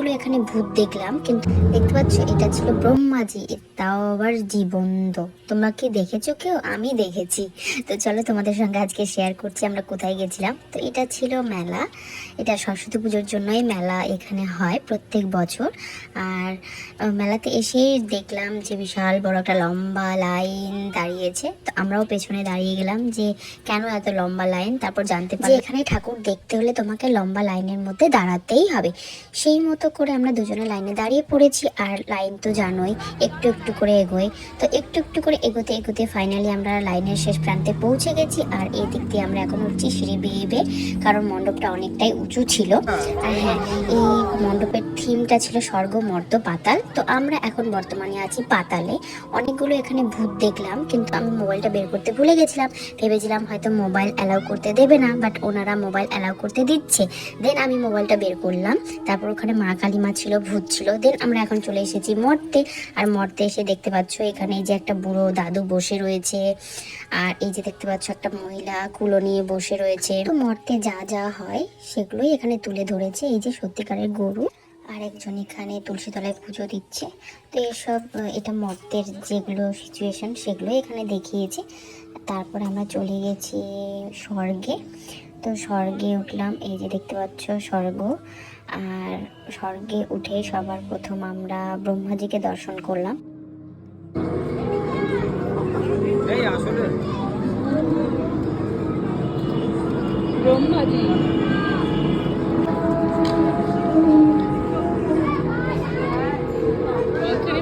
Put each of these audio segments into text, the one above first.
অনেকগুলো এখানে ভূত দেখলাম, কিন্তু দেখতে পাচ্ছ, এটা ছিল ব্রহ্মাজি। তাও আবার জীবন্ত। তোমরা কি দেখেছ কেউ? আমি দেখেছি। তো চলো তোমাদের সঙ্গে আজকে শেয়ার করছি, আমরা কোথায় গেছিলাম। তো এটা ছিল মেলা। এটা সরস্বতী পুজোর জন্যই মেলা এখানে হয় প্রত্যেক বছর। আর মেলাতে এসে দেখলাম যে বিশাল বড় একটা লম্বা লাইন দাঁড়িয়েছে। তো আমরাও পেছনে দাঁড়িয়ে গেলাম যে কেন এত লম্বা লাইন? তারপর জানতে পারি এখানে ঠাকুর দেখতে হলে তোমাকে লম্বা লাইনের মধ্যে দাঁড়াতেই হবে। সেই মতো করে আমরা দুজনে লাইনে দাঁড়িয়ে পড়েছি, আর লাইন তো জানোই, একটু একটু করে এগোয় তো একটু একটু করে এগোতে এগোতে ফাইনালি আমরা লাইনের শেষ প্রান্তে পৌঁছে গেছি, আর এই দিক দিয়ে আমরা এখন উঠছি সিঁড়ি বেয়ে বেয়ে, কারণ মণ্ডপটা অনেকটাই উঁচু ছিল। আর হ্যাঁ এই মণ্ডপের থিমটা ছিল স্বর্গ, মর্ত, পাতাল। তো আমরা এখন বর্তমানে আছি পাতালে। অনেকগুলো এখানে ভূত দেখলাম, কিন্তু আমি মোবাইলটা বের করতে ভুলে গেছিলাম। ভেবেছিলাম হয়তো মোবাইল অ্যালাউ করতে দেবে না বাট ওনারা মোবাইল অ্যালাউ করতে দিচ্ছে। দেন আমি মোবাইলটা বের করলাম, তারপর ওখানে মা কালীমা ছিল, ভূত ছিল। দেন আমরা এখন চলে এসেছি মর্তে। আর মর্তে এসে দেখতে পাচ্ছ এখানে এই যে একটা বুড়ো দাদু বসে রয়েছে। আর এই যে দেখতে পাচ্ছ একটা মহিলা কুলো নিয়ে বসে রয়েছে। তো মর্তে যা যা হয় সেগুলোই এখানে তুলে ধরেছে। এই যে সত্যিকারের গরু। আর একজন এখানে তুলসী তলায় পুজো দিচ্ছে। তো এসব, এটা মর্তের যেগুলো সিচুয়েশন সেগুলো এখানে দেখিয়েছে। তারপর আমরা চলে গেছি স্বর্গে। তো স্বর্গে উঠলাম এই যে দেখতে পাচ্ছ স্বর্গ আর স্বর্গে উঠে সবার প্রথম আমরা ব্রহ্মাজিকে দর্শন করলাম ব্রহ্মাজি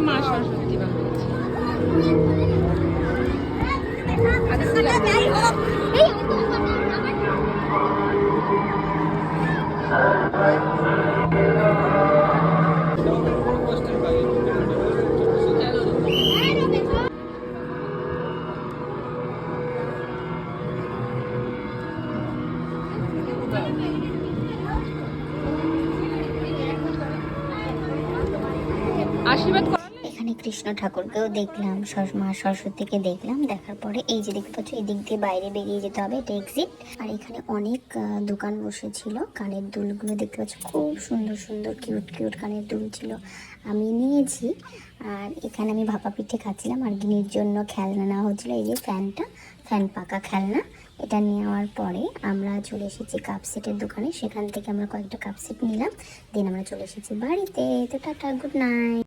মা আশীর্বাদ কৃষ্ণ ঠাকুরকেও দেখলাম মা সরস্বতীকে দেখলাম, দেখার পরে এই যে দেখতে পাচ্ছ এই দিক দিয়ে বাইরে বেরিয়ে যেতে হবে, এটা এক্সিট আর এখানে অনেক দোকান বসেছিল, কানের দুলগুলো দেখতে পাচ্ছ, খুব সুন্দর সুন্দর কিউট কিউট কানের দুল ছিল। আমি নিয়েছি, আর এখানে আমি ভাপা পিঠে খাচ্ছিলাম, আর গিনির জন্য খেলনা নেওয়া হচ্ছিল, এই যে ফ্যানটা, ফ্যান পাকা খেলনা। এটা নেওয়ার পরে আমরা চলে এসেছি কাপ সেটের দোকানে, সেখান থেকে আমরা কয়েকটা কাপ সেট নিলাম দেন আমরা চলে এসেছি বাড়িতে। তো টাটা গুড নাইট